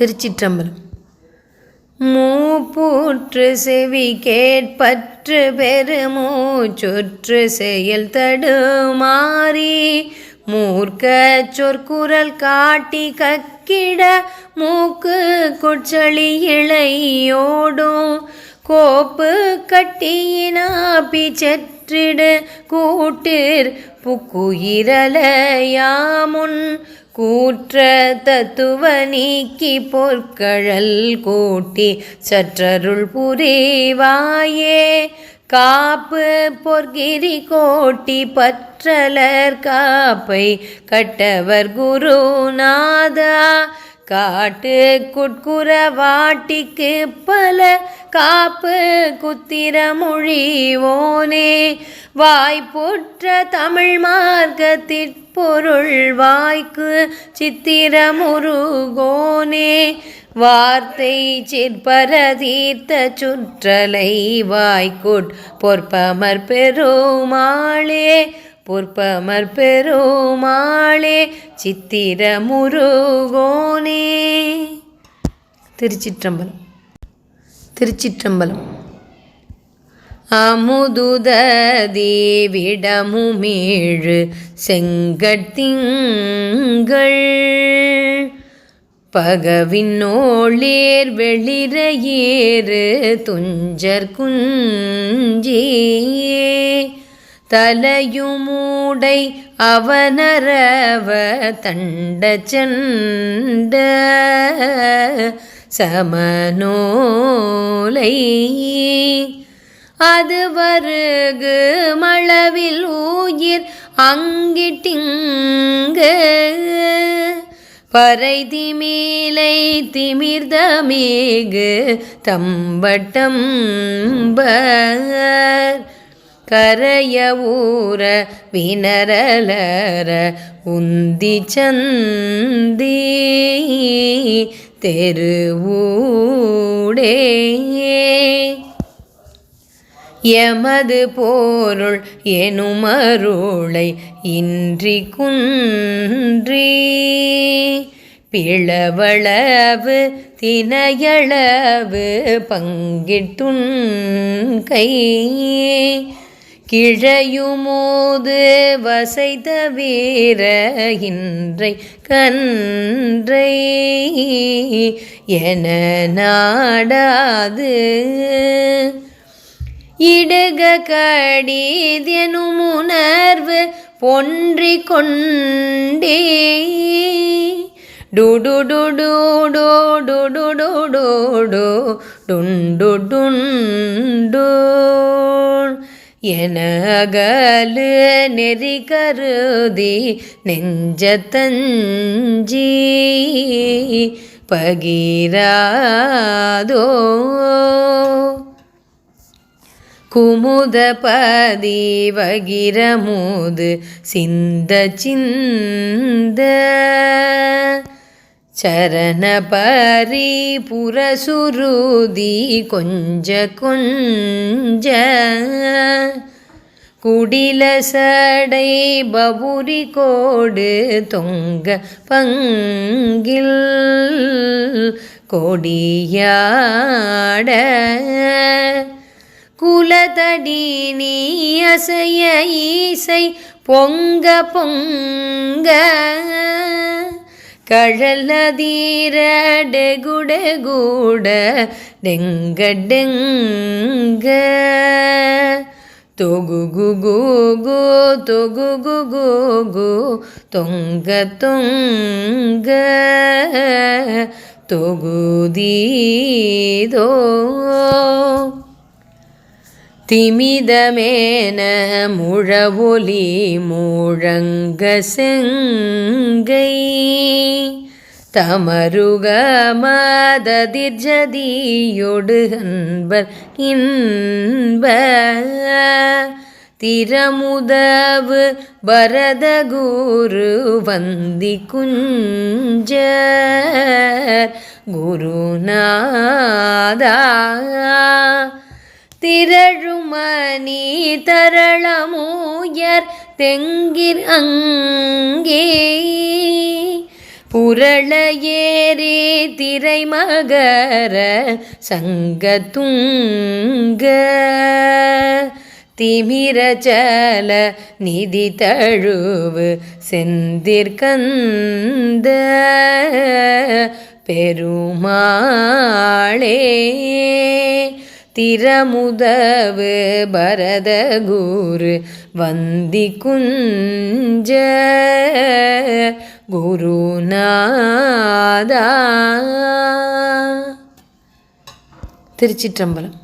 திருச்சிற்றம்பலம். மூப்பூற்று செவி கேட்பற்று பெருமூச்சுற்று செயல் தடுமாறி மூர்க்க சொற்குரல் காட்டி கக்கிட மூக்கு குச்சளி இளையோடும் கோப்பு கட்டியினா பிச்சற்றிடு கூட்டிற் புக்குயிரலையாமுன் கூற்ற தத்துவ நீக்கி பொற்கழல் கூட்டி சற்றருள் புரிவாயே. காப்பு பொற்கிரி கோட்டி பற்றலர் காப்பை கட்டவர் குருநாதா. காட்டு குட்குற வாட்டிக்கு பல காப்பு குத்திர மொழிவோனே. வாய்ப்புற்ற தமிழ் மார்க்கத்திற்பொருள் வாய்க்கு சித்திரமுருகோனே வார்த்தை சிற்பர தீர்த்த சுற்றலை வாய்க்குட் பொற்பமர் பெருமாளே. பொற்பமர் பெருமாளே சித்திர முருகோனே திருச்சிற்றம்பலம் திருச்சிற்றம்பலம். அமுதுதீவிடமுமேழு செங்கட்திங்கள் பகவின்னோளேர் வெளிர ஏறு துஞ்சர் குஞ்சியே தலையுமூடை அவனரவ தண்ட செண்ட சமனோலை அது வருகு மளவில் உயிர் அங்கிட்டிங்கு. பறை திமேலை திமிர்தமேகு தம்பட்டம்பர். கரைய ஊர வினரலர உந்தி சந்தி தெருவூடே எமது போருள் எனுமருளை இன்றி குன்றி பிளவளவு தினையளவு பங்கிட்டுன் கை கிழையுமோது வசைத வீர இன்றை கன்றை என நாடாது இடுக கடிதெனும் உணர்வு பொன்றி கொண்டே டுடு டுண்டு டுண்டு எனகலு நெறி கருதி நெஞ்சத்தஞ்சி பகிராதோ? குமுத பதி வகிரமுது சிந்த சிந்த சரண பரி புரசுருதி கொஞ்ச கொஞ்ச. குடில சடை பபுரி கோடு தொங்க பங்கில். கொடியாட குலதடி நீ அசைய ஈசை பொங்க பொங்க. കഴലതീരടകുടകൂട ഡെങ്കഡെങ്ക. തൊകുഗുഗുഗു തൊകുഗുഗുഗു തൊങ്ക തൊങ്ക. തൊകുതീതോ திமிதமேன முழவொலி மூழங்க செங்கை தமருக மததிர்ஜதியொடு அன்பர் இன்ப. திறமுதவு பரதகுரு வந்தி குஞ்ச குருநாதா திரழுமணி தரளமூயர் தெங்கிர் அங்கே. புரள ஏறி திரைமகர சங்கத்துங்க திமிரச்சல நிதி தழுவு செந்திற்கந்த பெருமாளே திறமுதவு பரதகுரு வந்தி குஞ்ச குருநாதா. திருச்சிற்றம்பலம்.